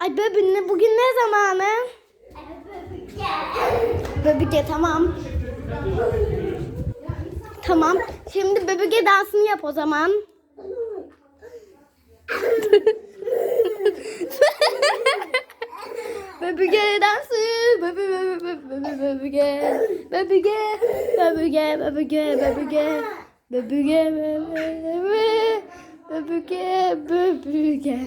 Ay bebin ne bugün ne zamanı? Bebüge tamam. Tamam. Şimdi bebüge dansını yap o zaman. Bebüge dansı. Bebü bebü bebü bebü bebüge. Bebüge. Bebüge bebüge bebüge. Bebüge bebüge. Bebüge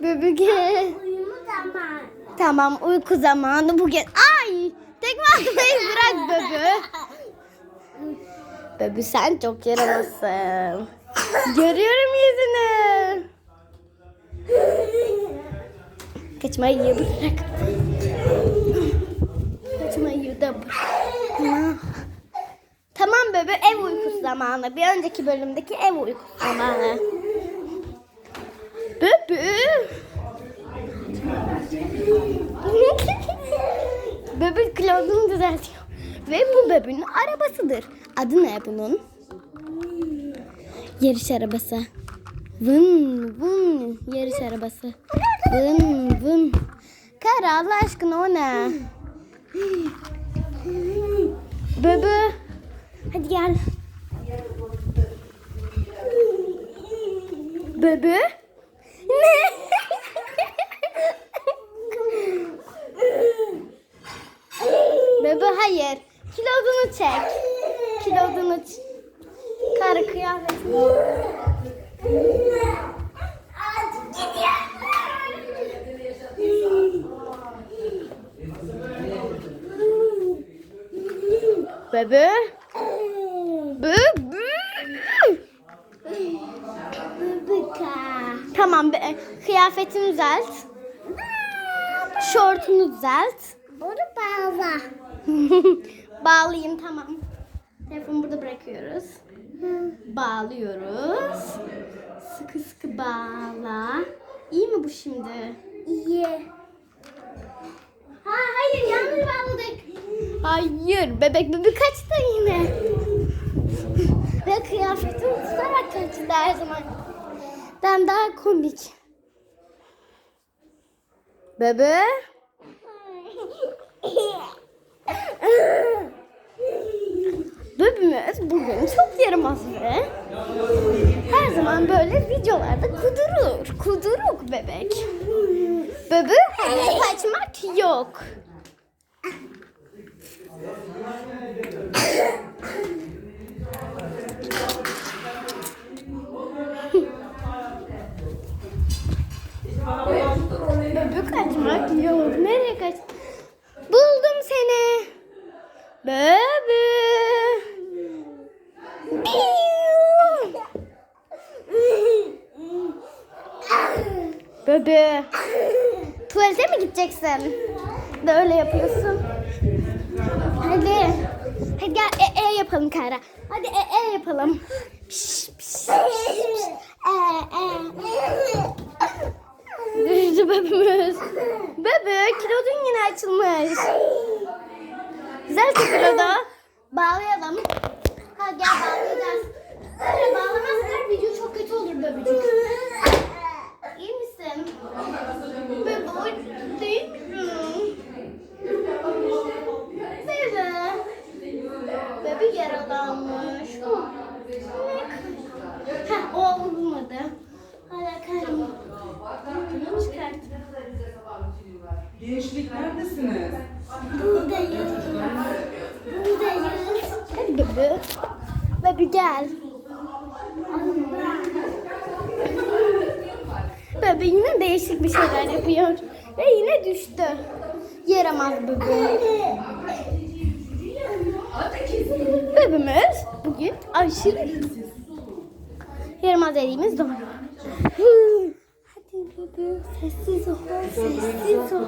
bebüge. Bebüge. Uyumu zaman. Tamam uyku zamanı bugün. Ay! Tekme atmayı bırak bebü. Bebü sen çok yaramazsın. Görüyorum yüzünü. Kaçmayı bırak. Kaçmayı da bırak. Tamam bebe ev uykusu zamanı. Bir önceki bölümdeki ev uykusu zamanı. Bebe. Bebek kilodunu düzeltiyor. Ve bu bebeğin arabasıdır. Adı ne bunun? Yarış arabası. Vın vın yarış arabası. Vın vın. Kara Allah aşkına o ne? Bebe. Hadi gel. Bebe. Ne? Bebe hayır. Kilodunu çek. Kilodunu ç- Kara kıyafetini. Bebe. Bebe. Tamam be, kıyafetini düzelt. Şortunu düzelt. Bunu bağla. Bağlayayım tamam. Telefonu burada bırakıyoruz. Bağlıyoruz. Sıkı sıkı bağla. İyi mi bu şimdi? İyi. Ha hayır yanlış bağladık. Hayır bebek bebek kaçtı yine. Ve kıyafetimi tutarak kaçtı her zaman. Ben daha komik. Bebe. Bebeğimiz bugün çok yaramaz ve her zaman böyle videolarda kudurur. Kuduruk bebek. Bebe kaçmak yok. Bebe kaçmak yok. Nereye kaç? Buldum seni. Bebe. Bebe. Tuvalete mi gideceksin? De öyle yapıyorsun. Hadi. Hadi gel e, e yapalım Kara. Hadi e, e yapalım. Piş, piş, piş, piş. E, e. Düştü bebeğimiz. Bebe kilodun yine açılmış. Güzel kiloda. Bağlayalım. Ha gel bağlayacağız. Öyle bağlamazsak video çok kötü olur bebecik. İyi misin? Bebe değil misin? Bebe. Bebe yaralanmış. Ha o olmadı. Hala karım. Bunu çıkart. Gençlik neredesiniz? Buradayız. Buradayız. Hadi bebe. Bebe gel. Bebe yine değişik bir şeyler yapıyor. Ve yine düştü. Yaramaz bebe. Bebemiz bugün aşırı yaramaz dediğimiz doğru. Hadi bebe sessiz ol. Sessiz ol.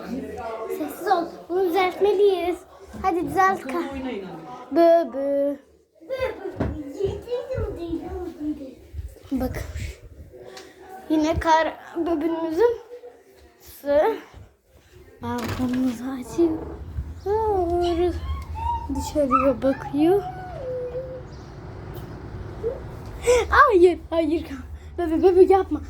Sessiz ol. Bunu düzeltmeliyiz. Hadi düzelt. Bebe. Bıbı. Bak. Yine kar böbünümüzün su. Balkonumuzu açıyoruz. Dışarıya bakıyor. Hayır, hayır. Bebe bebe yapma.